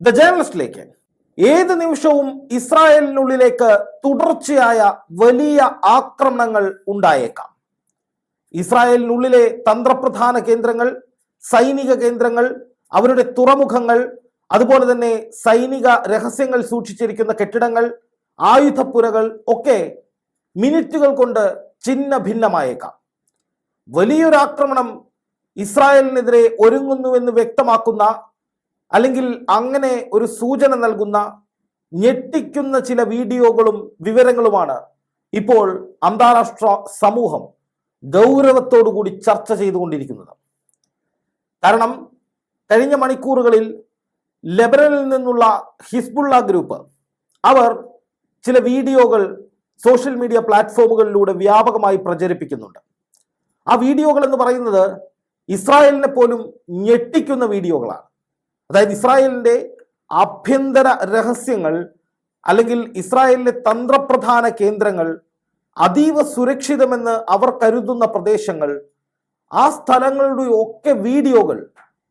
The ജേർണലിസ്റ്റിലേക്ക് ഏത് നിമിഷവും ഇസ്രായേലിനുള്ളിലേക്ക് തുടർച്ചയായ വലിയ ആക്രമണങ്ങൾ ഉണ്ടായേക്കാം. ഇസ്രായേലിനുള്ളിലെ തന്ത്രപ്രധാന കേന്ദ്രങ്ങൾ സൈനിക കേന്ദ്രങ്ങൾ അവരുടെ തുറമുഖങ്ങൾ അതുപോലെ തന്നെ സൈനിക രഹസ്യങ്ങൾ സൂക്ഷിച്ചിരിക്കുന്ന കെട്ടിടങ്ങൾ ആയുധപ്പുരകൾ ഒക്കെ മിനിറ്റുകൾ കൊണ്ട് ചിഹ്ന ഭിന്നമായേക്കാം വലിയൊരാക്രമണം ഇസ്രായേലിനെതിരെ ഒരുങ്ങുന്നുവെന്ന് വ്യക്തമാക്കുന്ന അല്ലെങ്കിൽ അങ്ങനെ ഒരു സൂചന നൽകുന്ന ഞെട്ടിക്കുന്ന ചില വീഡിയോകളും വിവരങ്ങളുമാണ് ഇപ്പോൾ അന്താരാഷ്ട്ര സമൂഹം ഗൗരവത്തോടുകൂടി ചർച്ച ചെയ്തുകൊണ്ടിരിക്കുന്നത്. കാരണം കഴിഞ്ഞ മണിക്കൂറുകളിൽ ലെബനനിൽ നിന്നുള്ള ഹിസ്ബുള്ള ഗ്രൂപ്പ് അവർ ചില വീഡിയോകൾ സോഷ്യൽ മീഡിയ പ്ലാറ്റ്ഫോമുകളിലൂടെ വ്യാപകമായി പ്രചരിപ്പിക്കുന്നുണ്ട്. ആ വീഡിയോകൾ എന്ന് പറയുന്നത് ഇസ്രായേലിനെ പോലും ഞെട്ടിക്കുന്ന വീഡിയോകളാണ്. അതായത് ഇസ്രായേലിന്റെ ആഭ്യന്തര രഹസ്യങ്ങൾ അല്ലെങ്കിൽ ഇസ്രായേലിലെ തന്ത്രപ്രധാന കേന്ദ്രങ്ങൾ അതീവ സുരക്ഷിതമെന്ന് അവർ കരുതുന്ന പ്രദേശങ്ങൾ ആ സ്ഥലങ്ങളുടെ ഒക്കെ വീഡിയോകൾ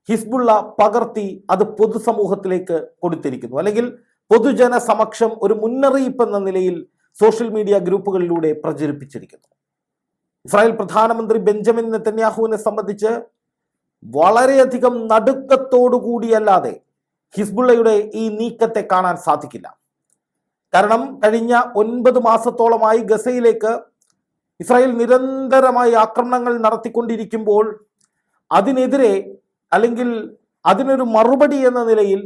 ഹിസ്ബുള്ള പകർത്തി അത് പൊതുസമൂഹത്തിലേക്ക് കൊടുത്തിരിക്കുന്നു. അല്ലെങ്കിൽ പൊതുജന സമക്ഷം ഒരു മുന്നറിയിപ്പ് എന്ന നിലയിൽ സോഷ്യൽ മീഡിയ ഗ്രൂപ്പുകളിലൂടെ പ്രചരിപ്പിച്ചിരിക്കുന്നു. ഇസ്രായേൽ പ്രധാനമന്ത്രി ബെഞ്ചമിൻ നെത്തന്യാഹുവിനെ സംബന്ധിച്ച് വളരെയധികം നടുക്കത്തോടുകൂടിയല്ലാതെ ഹിസ്ബുള്ളയുടെ ഈ നീക്കത്തെ കാണാൻ സാധിക്കില്ല. കാരണം കഴിഞ്ഞ ഒൻപത് മാസത്തോളമായി ഗസയിലേക്ക് ഇസ്രായേൽ നിരന്തരമായി ആക്രമണങ്ങൾ നടത്തിക്കൊണ്ടിരിക്കുമ്പോൾ അതിനെതിരെ അല്ലെങ്കിൽ അതിനൊരു മറുപടി എന്ന നിലയിൽ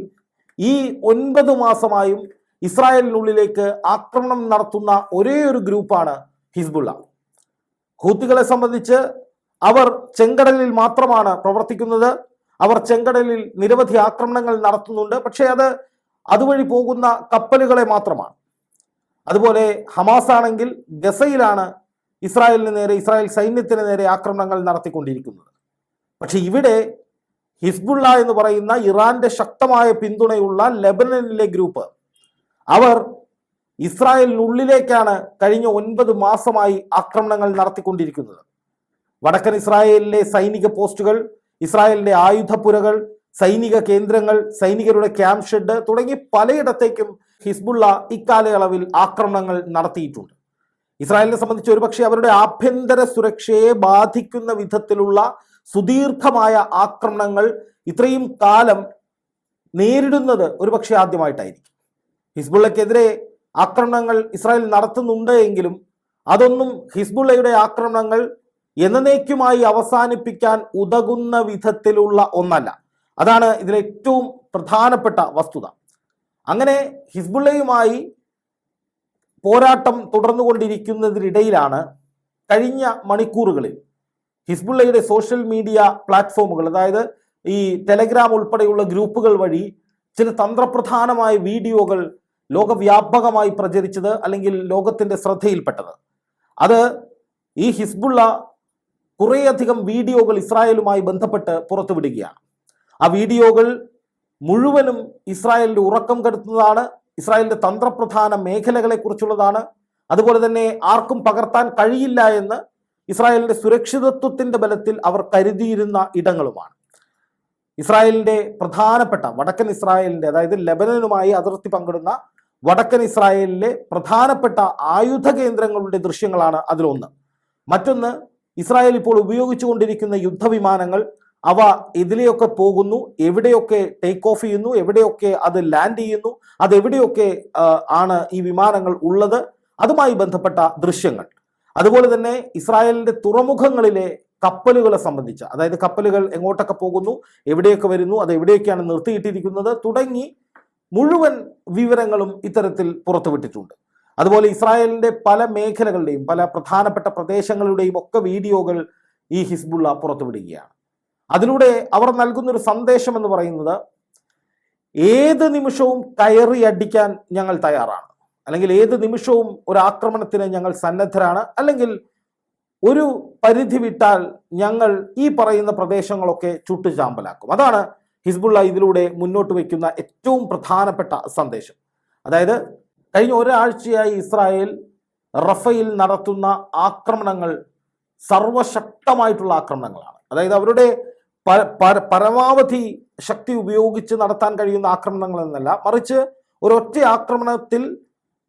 ഈ ഒൻപത് മാസമായും ഇസ്രായേലിനുള്ളിലേക്ക് ആക്രമണം നടത്തുന്ന ഒരേ ഒരു ഗ്രൂപ്പാണ് ഹിസ്ബുള്ള. ഹൂത്തികളെ സംബന്ധിച്ച് അവർ ചെങ്കടലിൽ മാത്രമാണ് പ്രവർത്തിക്കുന്നത്. അവർ ചെങ്കടലിൽ നിരവധി ആക്രമണങ്ങൾ നടത്തുന്നുണ്ട്. പക്ഷേ അത് അതുവഴി പോകുന്ന കപ്പലുകളെ മാത്രമാണ്. അതുപോലെ ഹമാസ് ആണെങ്കിൽ ഗസയിലാണ് ഇസ്രായേലിന് നേരെ ഇസ്രായേൽ സൈന്യത്തിന് നേരെ ആക്രമണങ്ങൾ നടത്തിക്കൊണ്ടിരിക്കുന്നത്. പക്ഷെ ഇവിടെ ഹിസ്ബുള്ള എന്ന് പറയുന്ന ഇറാന്റെ ശക്തമായ പിന്തുണയുള്ള ലെബനനിലെ ഗ്രൂപ്പ് അവർ ഇസ്രായേലിനുള്ളിലേക്കാണ് കഴിഞ്ഞ ഒൻപത് മാസമായി ആക്രമണങ്ങൾ നടത്തിക്കൊണ്ടിരിക്കുന്നത്. വടക്കൻ ഇസ്രായേലിലെ സൈനിക പോസ്റ്റുകൾ ഇസ്രായേലിന്റെ ആയുധപ്പുരകൾ സൈനിക കേന്ദ്രങ്ങൾ സൈനികരുടെ ക്യാമ്പ് ഷെഡ് തുടങ്ങി പലയിടത്തേക്കും ഹിസ്ബുള്ള ഇക്കാലയളവിൽ ആക്രമണങ്ങൾ നടത്തിയിട്ടുണ്ട്. ഇസ്രായേലിനെ സംബന്ധിച്ച് ഒരുപക്ഷെ അവരുടെ ആഭ്യന്തര സുരക്ഷയെ ബാധിക്കുന്ന വിധത്തിലുള്ള സുദീർഘമായ ആക്രമണങ്ങൾ ഇത്രയും കാലം നേരിടുന്നത് ഒരുപക്ഷെ ആദ്യമായിട്ടായിരിക്കും. ഹിസ്ബുള്ളക്കെതിരെ ആക്രമണങ്ങൾ ഇസ്രായേൽ നടത്തുന്നുണ്ട് എങ്കിലും അതൊന്നും ഹിസ്ബുള്ളയുടെ ആക്രമണങ്ങൾ എന്നേക്കുമായി അവസാനിപ്പിക്കാൻ ഉതകുന്ന വിധത്തിലുള്ള ഒന്നല്ല. അതാണ് ഇതിലെ ഏറ്റവും പ്രധാനപ്പെട്ട വസ്തുത. അങ്ങനെ ഹിസ്ബുള്ളയുമായി പോരാട്ടം തുടർന്നുകൊണ്ടിരിക്കുന്നതിനിടയിലാണ് കഴിഞ്ഞ മണിക്കൂറുകളിൽ ഹിസ്ബുള്ളയുടെ സോഷ്യൽ മീഡിയ പ്ലാറ്റ്ഫോമുകൾ അതായത് ഈ ടെലഗ്രാം ഉൾപ്പെടെയുള്ള ഗ്രൂപ്പുകൾ വഴി ചില തന്ത്രപ്രധാനമായ വീഡിയോകൾ ലോകവ്യാപകമായി പ്രചരിച്ചത് അല്ലെങ്കിൽ ലോകത്തിന്റെ ശ്രദ്ധയിൽപ്പെട്ടത്. അത് ഈ ഹിസ്ബുള്ള കുറേയധികം വീഡിയോകൾ ഇസ്രായേലുമായി ബന്ധപ്പെട്ട് പുറത്തുവിടുകയാണ്. ആ വീഡിയോകൾ മുഴുവനും ഇസ്രായേലിന്റെ ഉറക്കം കെടുത്തുന്നതാണ് ഇസ്രായേലിന്റെ തന്ത്രപ്രധാന മേഖലകളെക്കുറിച്ചുള്ളതാണ്. അതുപോലെ തന്നെ ആർക്കും പകർത്താൻ കഴിയില്ല എന്ന് ഇസ്രായേലിന്റെ സുരക്ഷിതത്വത്തിന്റെ ബലത്തിൽ അവർ കരുതിയിരുന്ന ഇടങ്ങളുമാണ്. ഇസ്രായേലിന്റെ പ്രധാനപ്പെട്ട വടക്കൻ ഇസ്രായേലിന്റെ അതായത് ലെബനനുമായി അതിർത്തി പങ്കിടുന്ന വടക്കൻ ഇസ്രായേലിലെ പ്രധാനപ്പെട്ട ആയുധ കേന്ദ്രങ്ങളുടെ ദൃശ്യങ്ങളാണ് അതിലൊന്ന്. മറ്റൊന്ന് ഇസ്രായേൽ ഇപ്പോൾ ഉപയോഗിച്ചുകൊണ്ടിരിക്കുന്ന യുദ്ധവിമാനങ്ങൾ അവ ഇതിലെയൊക്കെ പോകുന്നു എവിടെയൊക്കെ ടേക്ക് ഓഫ് ചെയ്യുന്നു എവിടെയൊക്കെ അത് ലാൻഡ് ചെയ്യുന്നു അതെവിടെയൊക്കെ ആണ് ഈ വിമാനങ്ങൾ ഉള്ളത് അതുമായി ബന്ധപ്പെട്ട ദൃശ്യങ്ങൾ. അതുപോലെ തന്നെ ഇസ്രായേലിന്റെ തുറമുഖങ്ങളിലെ കപ്പലുകളെ സംബന്ധിച്ച് അതായത് കപ്പലുകൾ എങ്ങോട്ടൊക്കെ പോകുന്നു എവിടെയൊക്കെ വരുന്നു അത് എവിടെയൊക്കെയാണ് നിർത്തിയിട്ടിരിക്കുന്നത് തുടങ്ങി മുഴുവൻ വിവരങ്ങളും ഇത്തരത്തിൽ പുറത്തുവിട്ടിട്ടുണ്ട്. അതുപോലെ ഇസ്രായേലിന്റെ പല മേഖലകളുടെയും പല പ്രധാനപ്പെട്ട പ്രദേശങ്ങളുടെയും ഒക്കെ വീഡിയോകൾ ഈ ഹിസ്ബുള്ള പുറത്തുവിടുകയാണ്. അതിലൂടെ അവർ നൽകുന്നൊരു സന്ദേശം എന്ന് പറയുന്നത് ഏത് നിമിഷവും കയറി അടിക്കാൻ ഞങ്ങൾ തയ്യാറാണ്. അല്ലെങ്കിൽ ഏത് നിമിഷവും ഒരു ആക്രമണത്തിന് ഞങ്ങൾ സന്നദ്ധരാണ്. അല്ലെങ്കിൽ ഒരു പരിധി വിട്ടാൽ ഞങ്ങൾ ഈ പറയുന്ന പ്രദേശങ്ങളൊക്കെ ചുട്ടുചാമ്പലാക്കും. അതാണ് ഹിസ്ബുള്ള ഇതിലൂടെ മുന്നോട്ട് വയ്ക്കുന്ന ഏറ്റവും പ്രധാനപ്പെട്ട സന്ദേശം. അതായത് കഴിഞ്ഞ ഒരാഴ്ചയായി ഇസ്രായേൽ റഫയിൽ നടത്തുന്ന ആക്രമണങ്ങൾ സർവശക്തമായിട്ടുള്ള ആക്രമണങ്ങളാണ്. അതായത് അവരുടെ പരമാവധി ശക്തി ഉപയോഗിച്ച് നടത്താൻ കഴിയുന്ന ആക്രമണങ്ങൾ എന്നല്ല മറിച്ച് ഒരൊറ്റ ആക്രമണത്തിൽ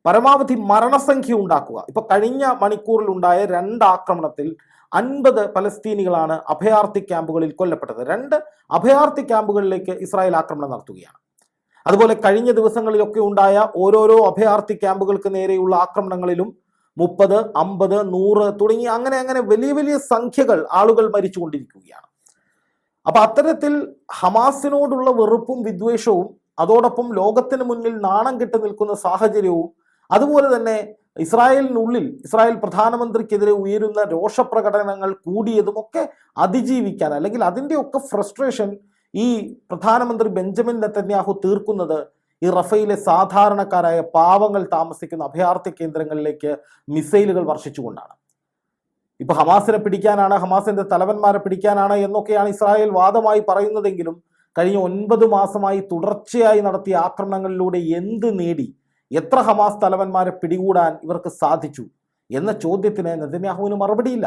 പരമാവധി മരണസംഖ്യ ഉണ്ടാക്കുക. ഇപ്പൊ കഴിഞ്ഞ മണിക്കൂറിൽ ഉണ്ടായ രണ്ട് ആക്രമണത്തിൽ അൻപത് പലസ്തീനികളാണ് അഭയാർത്ഥി ക്യാമ്പുകളിൽ കൊല്ലപ്പെട്ടത്. രണ്ട് അഭയാർത്ഥി ക്യാമ്പുകളിലേക്ക് ഇസ്രായേൽ ആക്രമണം നടത്തുകയാണ്. അതുപോലെ കഴിഞ്ഞ ദിവസങ്ങളിലൊക്കെ ഉണ്ടായ ഓരോരോ അഭയാർത്ഥി ക്യാമ്പുകൾക്ക് നേരെയുള്ള ആക്രമണങ്ങളിലും മുപ്പത് അമ്പത് നൂറ് തുടങ്ങി അങ്ങനെ അങ്ങനെ വലിയ വലിയ സംഖ്യകൾ ആളുകൾ മരിച്ചുകൊണ്ടിരിക്കുകയാണ്. അപ്പൊ അത്തരത്തിൽ ഹമാസിനോടുള്ള വെറുപ്പും വിദ്വേഷവും അതോടൊപ്പം ലോകത്തിന് മുന്നിൽ നാണം കെട്ടി നിൽക്കുന്ന സാഹചര്യവും അതുപോലെ തന്നെ ഇസ്രായേലിനുള്ളിൽ ഇസ്രായേൽ പ്രധാനമന്ത്രിക്കെതിരെ ഉയരുന്ന രോഷപ്രകടനങ്ങൾ കൂടിയതുമൊക്കെ അതിജീവിക്കാൻ അല്ലെങ്കിൽ അതിന്റെയൊക്കെ ഫ്രസ്ട്രേഷൻ ഈ പ്രധാനമന്ത്രി ബെഞ്ചമിൻ നെത്തന്യാഹു തീർക്കുന്നത് ഈ റഫയിലെ സാധാരണക്കാരായ പാവങ്ങൾ താമസിക്കുന്ന അഭയാർത്ഥി കേന്ദ്രങ്ങളിലേക്ക് മിസൈലുകൾ വർഷിച്ചുകൊണ്ടാണ്. ഇപ്പൊ ഹമാസിനെ പിടിക്കാനാണ് ഹമാസിന്റെ തലവന്മാരെ പിടിക്കാനാണ് എന്നൊക്കെയാണ് ഇസ്രായേൽ വാദമായി പറയുന്നതെങ്കിലും കഴിഞ്ഞ ഒൻപത് മാസമായി തുടർച്ചയായി നടത്തിയ ആക്രമണങ്ങളിലൂടെ എന്ത് നേടി എത്ര ഹമാസ് തലവന്മാരെ പിടികൂടാൻ ഇവർക്ക് സാധിച്ചു എന്ന ചോദ്യത്തിന് നെതന്യാഹുവിന് മറുപടിയില്ല.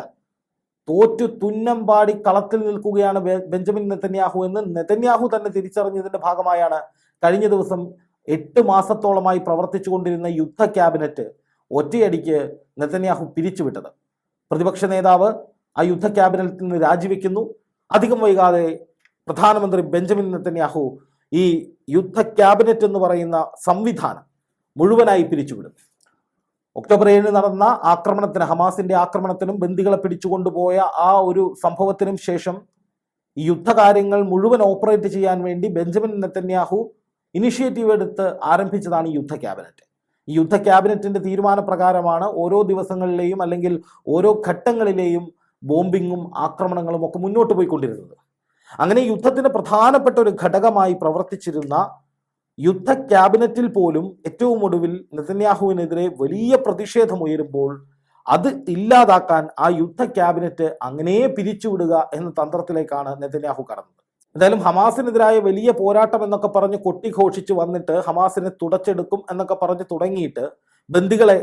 തോറ്റു തുന്നം പാടി കളത്തിൽ നിൽക്കുകയാണ് ബെഞ്ചമിൻ നെതന്യാഹു എന്ന് നെതന്യാഹു തന്നെ തിരിച്ചറിഞ്ഞതിന്റെ ഭാഗമായാണ് കഴിഞ്ഞ ദിവസം എട്ട് മാസത്തോളമായി പ്രവർത്തിച്ചു കൊണ്ടിരുന്ന യുദ്ധ ക്യാബിനറ്റ് ഒറ്റയടിക്ക് നെതന്യാഹു പിരിച്ചുവിട്ടത്. പ്രതിപക്ഷ നേതാവ് ആ യുദ്ധ ക്യാബിനറ്റിൽ നിന്ന് രാജിവെക്കുന്നു. അധികം വൈകാതെ പ്രധാനമന്ത്രി ബെഞ്ചമിൻ നെതന്യാഹു ഈ യുദ്ധ ക്യാബിനറ്റ് എന്ന് പറയുന്ന സംവിധാനം മുഴുവനായി പിരിച്ചുവിടും. ഒക്ടോബർ ഏഴിന് നടന്ന ആക്രമണത്തിന് ഹമാസിന്റെ ആക്രമണത്തിനും ബന്ദികളെ പിടിച്ചുകൊണ്ടുപോയ ആ ഒരു സംഭവത്തിനും ശേഷം ഈ യുദ്ധകാര്യങ്ങൾ മുഴുവൻ ഓപ്പറേറ്റ് ചെയ്യാൻ വേണ്ടി ബെഞ്ചമിൻ നെത്തന്യാഹു ഇനിഷ്യേറ്റീവ് എടുത്ത് ആരംഭിച്ചതാണ് ഈ യുദ്ധ ക്യാബിനറ്റ്. ഈ യുദ്ധ ക്യാബിനറ്റിന്റെ തീരുമാനപ്രകാരമാണ് ഓരോ ദിവസങ്ങളിലെയും അല്ലെങ്കിൽ ഓരോ ഘട്ടങ്ങളിലെയും ബോംബിങ്ങും ആക്രമണങ്ങളും ഒക്കെ മുന്നോട്ട് പോയിക്കൊണ്ടിരുന്നത്. അങ്ങനെ യുദ്ധത്തിന്റെ പ്രധാനപ്പെട്ട ഒരു ഘടകമായി പ്രവർത്തിച്ചിരുന്ന യുദ്ധ ക്യാബിനറ്റിൽ പോലും ഏറ്റവും ഒടുവിൽ നെതന്യാഹുവിനെതിരെ വലിയ പ്രതിഷേധം ഉയരുമ്പോൾ അത് ഇല്ലാതാക്കാൻ ആ യുദ്ധ ക്യാബിനറ്റ് അങ്ങനെ പിരിച്ചുവിടുക എന്ന തന്ത്രത്തിലേക്കാണ് നെതന്യാഹു കടന്നത്. എന്തായാലും ഹമാസിനെതിരായ വലിയ പോരാട്ടം എന്നൊക്കെ പറഞ്ഞ് കൊട്ടിഘോഷിച്ച് വന്നിട്ട് ഹമാസിനെ തുടച്ചെടുക്കും എന്നൊക്കെ പറഞ്ഞ് തുടങ്ങിയിട്ട് ബന്ദികളെ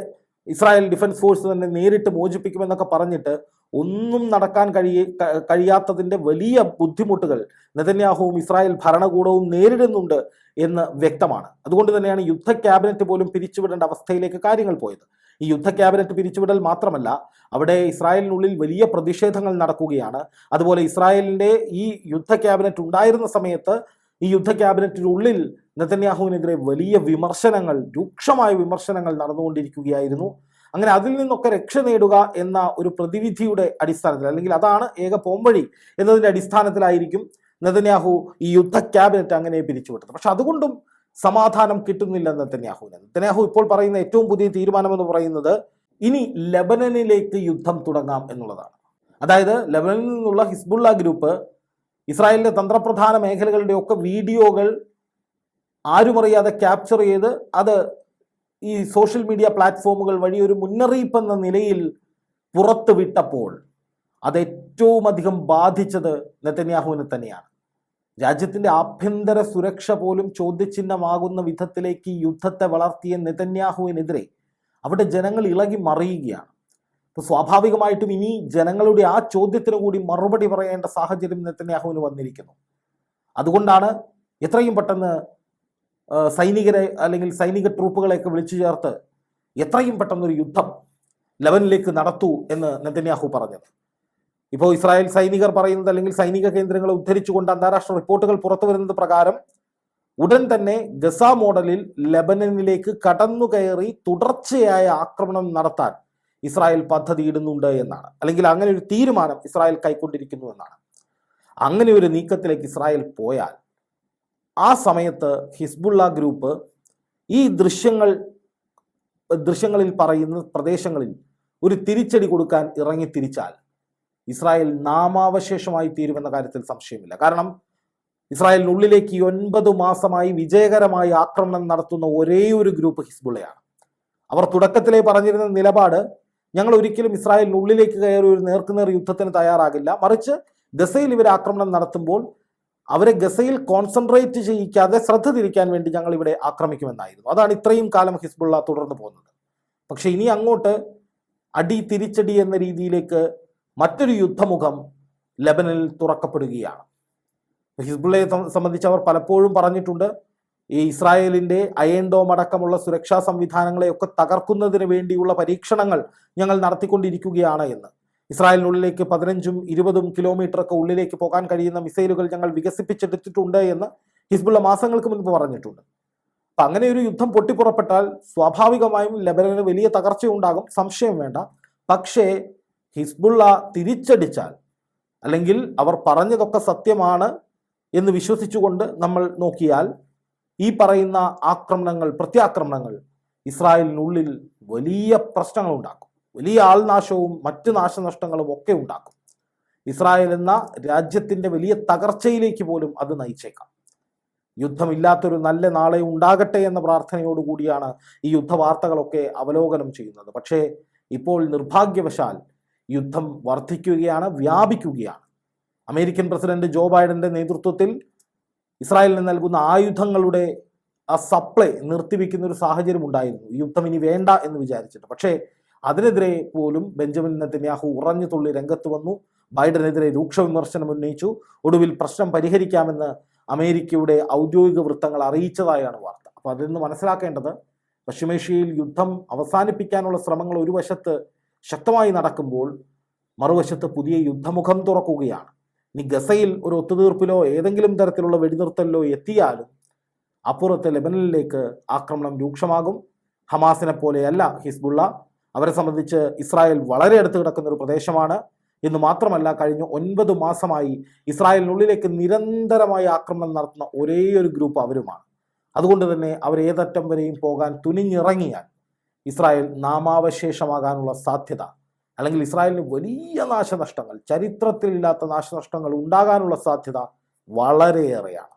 ഇസ്രായേൽ ഡിഫൻസ് ഫോഴ്സ് തന്നെ നേരിട്ട് മോചിപ്പിക്കുമെന്നൊക്കെ പറഞ്ഞിട്ട് ഒന്നും നടക്കാൻ കഴിയ കഴിയാത്തതിന്റെ വലിയ ബുദ്ധിമുട്ടുകൾ നെതന്യാഹുവും ഇസ്രായേൽ ഭരണകൂടവും നേരിടുന്നുണ്ട് എന്ന് വ്യക്തമാണ്. അതുകൊണ്ട് തന്നെയാണ് യുദ്ധ ക്യാബിനറ്റ് പോലും പിരിച്ചുവിടേണ്ട അവസ്ഥയിലേക്ക് കാര്യങ്ങൾ പോയത്. ഈ യുദ്ധ ക്യാബിനറ്റ് പിരിച്ചുവിടൽ മാത്രമല്ല അവിടെ ഇസ്രായേലിനുള്ളിൽ വലിയ പ്രതിഷേധങ്ങൾ നടക്കുകയാണ്. അതുപോലെ ഇസ്രായേലിന്റെ ഈ യുദ്ധ ക്യാബിനറ്റ് ഉണ്ടായിരുന്ന സമയത്ത് ഈ യുദ്ധ ക്യാബിനറ്റിനുള്ളിൽ നെതന്യാഹുവിനെതിരെ വലിയ വിമർശനങ്ങൾ രൂക്ഷമായ വിമർശനങ്ങൾ നടന്നുകൊണ്ടിരിക്കുകയായിരുന്നു. അങ്ങനെ അതിൽ നിന്നൊക്കെ രക്ഷ നേടുക എന്ന ഒരു പ്രതിവിധിയുടെ അടിസ്ഥാനത്തിൽ അല്ലെങ്കിൽ അതാണ് ഏക പോംവഴി എന്നതിന്റെ അടിസ്ഥാനത്തിലായിരിക്കും നെതന്യാഹു ഈ യുദ്ധ ക്യാബിനറ്റ് അങ്ങനെ പിരിച്ചുവിട്ടത് പക്ഷെ അതുകൊണ്ടും സമാധാനം കിട്ടുന്നില്ല നെതന്യാഹുവിന്. നെതന്യാഹു ഇപ്പോൾ പറയുന്ന ഏറ്റവും പുതിയ തീരുമാനം എന്ന് പറയുന്നത് ഇനി ലബനനിലേക്ക് യുദ്ധം തുടങ്ങാം എന്നുള്ളതാണ്. അതായത് ലബനനിൽ നിന്നുള്ള ഹിസ്ബുള്ള ഗ്രൂപ്പ് ഇസ്രായേലിന്റെ തന്ത്രപ്രധാന മേഖലകളുടെയൊക്കെ വീഡിയോകൾ ആരുമറിയാതെ ക്യാപ്ചർ ചെയ്ത് അത് ഈ സോഷ്യൽ മീഡിയ പ്ലാറ്റ്ഫോമുകൾ വഴി ഒരു മുന്നറിയിപ്പ് എന്ന നിലയിൽ പുറത്തുവിട്ടപ്പോൾ അത് ഏറ്റവും അധികം ബാധിച്ചത് നെത്തന്യാഹുവിനെ തന്നെയാണ്. രാജ്യത്തിന്റെ ആഭ്യന്തര സുരക്ഷ പോലും ചോദ്യചിഹ്നമാകുന്ന വിധത്തിലേക്ക് യുദ്ധത്തെ വളർത്തിയ നെതന്യാഹുവിനെതിരെ അവിടെ ജനങ്ങൾ ഇളകി മറിയുകയാണ്. അപ്പൊ സ്വാഭാവികമായിട്ടും ഇനി ജനങ്ങളുടെ ആ ചോദ്യത്തിന് കൂടി മറുപടി പറയേണ്ട സാഹചര്യം നെത്തന്യാഹുവിന് വന്നിരിക്കുന്നു. അതുകൊണ്ടാണ് എത്രയും പെട്ടെന്ന് സൈനികരെ അല്ലെങ്കിൽ സൈനിക ട്രൂപ്പുകളെയൊക്കെ വിളിച്ചു ചേർത്ത് എത്രയും പെട്ടെന്നൊരു യുദ്ധം ലെവനിലേക്ക് നടത്തൂ എന്ന് നെതന്യാഹു പറഞ്ഞത്. ഇപ്പോൾ ഇസ്രായേൽ സൈനികർ പറയുന്നത് അല്ലെങ്കിൽ സൈനിക കേന്ദ്രങ്ങളെ ഉദ്ധരിച്ചുകൊണ്ട് അന്താരാഷ്ട്ര റിപ്പോർട്ടുകൾ പുറത്തു വരുന്നത് പ്രകാരം ഉടൻ തന്നെ ഗസ മോഡലിൽ ലെബനനിലേക്ക് കടന്നു കയറി തുടർച്ചയായ ആക്രമണം നടത്താൻ ഇസ്രായേൽ പദ്ധതിയിടുന്നുണ്ട് എന്നാണ്. അല്ലെങ്കിൽ അങ്ങനെ ഒരു തീരുമാനം ഇസ്രായേൽ കൈക്കൊണ്ടിരിക്കുന്നു എന്നാണ്. അങ്ങനെ ഒരു നീക്കത്തിലേക്ക് ഇസ്രായേൽ പോയാൽ ആ സമയത്ത് ഹിസ്ബുള്ള ഗ്രൂപ്പ് ഈ ദൃശ്യങ്ങൾ ദൃശ്യങ്ങളിൽ പറയുന്ന പ്രദേശങ്ങളിൽ ഒരു തിരിച്ചടി കൊടുക്കാൻ ഇറങ്ങി തിരിച്ചാൽ ഇസ്രായേൽ നാമാവശേഷമായി തീരുമെന്ന കാര്യത്തിൽ സംശയമില്ല. കാരണം ഇസ്രായേലിനുള്ളിലേക്ക് ഒൻപത് മാസമായി വിജയകരമായി ആക്രമണം നടത്തുന്ന ഒരേ ഒരു ഗ്രൂപ്പ് ഹിസ്ബുള്ളയാണ്. അവർ തുടക്കത്തിലേ പറഞ്ഞിരുന്ന നിലപാട് ഞങ്ങൾ ഒരിക്കലും ഇസ്രായേലിനുള്ളിലേക്ക് കയറി ഒരു നേർക്കുനേർ യുദ്ധത്തിന് തയ്യാറാകില്ല. മറിച്ച് ഗസയിൽ ഇവർ ആക്രമണം നടത്തുമ്പോൾ അവരെ ഗസയിൽ കോൺസെൻട്രേറ്റ് ചെയ്യിക്കാതെ ശ്രദ്ധ തിരിക്കാൻ വേണ്ടി ഞങ്ങൾ ഇവിടെ ആക്രമിക്കുമെന്നായിരുന്നു. അതാണ് ഇത്രയും കാലം ഹിസ്ബുള്ള തുടർന്നു പോകുന്നത്. പക്ഷെ ഇനി അങ്ങോട്ട് അടി തിരിച്ചടി എന്ന രീതിയിലേക്ക് മറ്റൊരു യുദ്ധമുഖം ലബനിൽ തുറക്കപ്പെടുകയാണ്. ഹിസ്ബുള്ളയെ സംബന്ധിച്ച് അവർ പലപ്പോഴും പറഞ്ഞിട്ടുണ്ട് ഈ ഇസ്രായേലിന്റെ അയൻഡോം അടക്കമുള്ള സുരക്ഷാ സംവിധാനങ്ങളെയൊക്കെ തകർക്കുന്നതിന് വേണ്ടിയുള്ള പരീക്ഷണങ്ങൾ ഞങ്ങൾ നടത്തിക്കൊണ്ടിരിക്കുകയാണ് എന്ന്. ഇസ്രായേലിനുള്ളിലേക്ക് പതിനഞ്ചും ഇരുപതും കിലോമീറ്റർ ഒക്കെ ഉള്ളിലേക്ക് പോകാൻ കഴിയുന്ന മിസൈലുകൾ ഞങ്ങൾ വികസിപ്പിച്ചെടുത്തിട്ടുണ്ട് എന്ന് ഹിസ്ബുള്ള മാസങ്ങൾക്ക് മുൻപ് പറഞ്ഞിട്ടുണ്ട്. അപ്പൊ അങ്ങനെ ഒരു യുദ്ധം പൊട്ടിപ്പുറപ്പെട്ടാൽ സ്വാഭാവികമായും ലെബനന് വലിയ തകർച്ചയുണ്ടാകും. സംശയം വേണ്ട. പക്ഷേ ഹിസ്ബുള്ള തിരിച്ചടിച്ചാൽ അല്ലെങ്കിൽ അവർ പറഞ്ഞതൊക്കെ സത്യമാണ് എന്ന് വിശ്വസിച്ചുകൊണ്ട് നമ്മൾ നോക്കിയാൽ ഈ പറയുന്ന ആക്രമണങ്ങൾ പ്രത്യാക്രമണങ്ങൾ ഇസ്രായേലിനുള്ളിൽ വലിയ പ്രശ്നങ്ങൾ ഉണ്ടാക്കും വലിയ ആൾനാശവും മറ്റ് നാശനഷ്ടങ്ങളും ഒക്കെ ഉണ്ടാക്കും. ഇസ്രായേൽ എന്ന രാജ്യത്തിന്റെ വലിയ തകർച്ചയിലേക്ക് പോലും അത് നയിച്ചേക്കാം. യുദ്ധമില്ലാത്തൊരു നല്ല നാളെ ഉണ്ടാകട്ടെ എന്ന പ്രാർത്ഥനയോടുകൂടിയാണ് ഈ യുദ്ധ വാർത്തകളൊക്കെ അവലോകനം ചെയ്യുന്നത്. പക്ഷേ ഇപ്പോൾ നിർഭാഗ്യവശാൽ യുദ്ധം വർദ്ധിക്കുകയാണ് വ്യാപിക്കുകയാണ്. അമേരിക്കൻ പ്രസിഡന്റ് ജോ ബൈഡന്റെ നേതൃത്വത്തിൽ ഇസ്രായേലിന് നൽകുന്ന ആയുധങ്ങളുടെ ആ സപ്ലൈ നിർത്തിവെക്കുന്ന ഒരു സാഹചര്യം ഉണ്ടായിരുന്നു. യുദ്ധം ഇനി വേണ്ട എന്ന് വിചാരിച്ചിട്ട്. പക്ഷേ അതിനെതിരെ പോലും ബെഞ്ചമിൻ നെത്തന്യാഹു ഉറഞ്ഞു തുള്ളി രംഗത്ത് വന്നു. ബൈഡനെതിരെ രൂക്ഷ വിമർശനം ഉന്നയിച്ചു. ഒടുവിൽ പ്രശ്നം പരിഹരിക്കാമെന്ന് അമേരിക്കയുടെ ഔദ്യോഗിക വൃത്തങ്ങൾ അറിയിച്ചതായാണ് വാർത്ത. അപ്പോൾ അതിൽ നിന്ന് മനസ്സിലാക്കേണ്ടത് പശ്ചിമേഷ്യയിൽ യുദ്ധം അവസാനിപ്പിക്കാനുള്ള ശ്രമങ്ങൾ ഒരു വശത്ത് ശക്തമായി നടക്കുമ്പോൾ മറുവശത്ത് പുതിയ യുദ്ധമുഖം തുറക്കുകയാണ്. ഇനി ഗസയിൽ ഒരു ഒത്തുതീർപ്പിലോ ഏതെങ്കിലും തരത്തിലുള്ള വെടിനിർത്തലിലോ എത്തിയാലും അപ്പുറത്തെ ലെബനനിലേക്ക് ആക്രമണം രൂക്ഷമാകും. ഹമാസിനെ പോലെയല്ല ഹിസ്ബുള്ള അവരെ സംബന്ധിച്ച് ഇസ്രായേൽ വളരെ അടുത്ത് കിടക്കുന്ന ഒരു പ്രദേശമാണ്. എന്ന് മാത്രമല്ല കഴിഞ്ഞ ഒൻപത് മാസമായി ഇസ്രായേലിനുള്ളിലേക്ക് നിരന്തരമായി ആക്രമണം നടത്തുന്ന ഒരേ ഒരു ഗ്രൂപ്പ് അവരുമാണ്. അതുകൊണ്ട് തന്നെ അവർ ഏതറ്റം വരെയും പോകാൻ തുനിഞ്ഞിറങ്ങിയാൽ ഇസ്രായേൽ നാമാവശേഷമാകാനുള്ള സാധ്യത അല്ലെങ്കിൽ ഇസ്രായേലിന് വലിയ നാശനഷ്ടങ്ങൾ ചരിത്രത്തിലില്ലാത്ത നാശനഷ്ടങ്ങൾ ഉണ്ടാകാനുള്ള സാധ്യത വളരെയേറെയാണ്.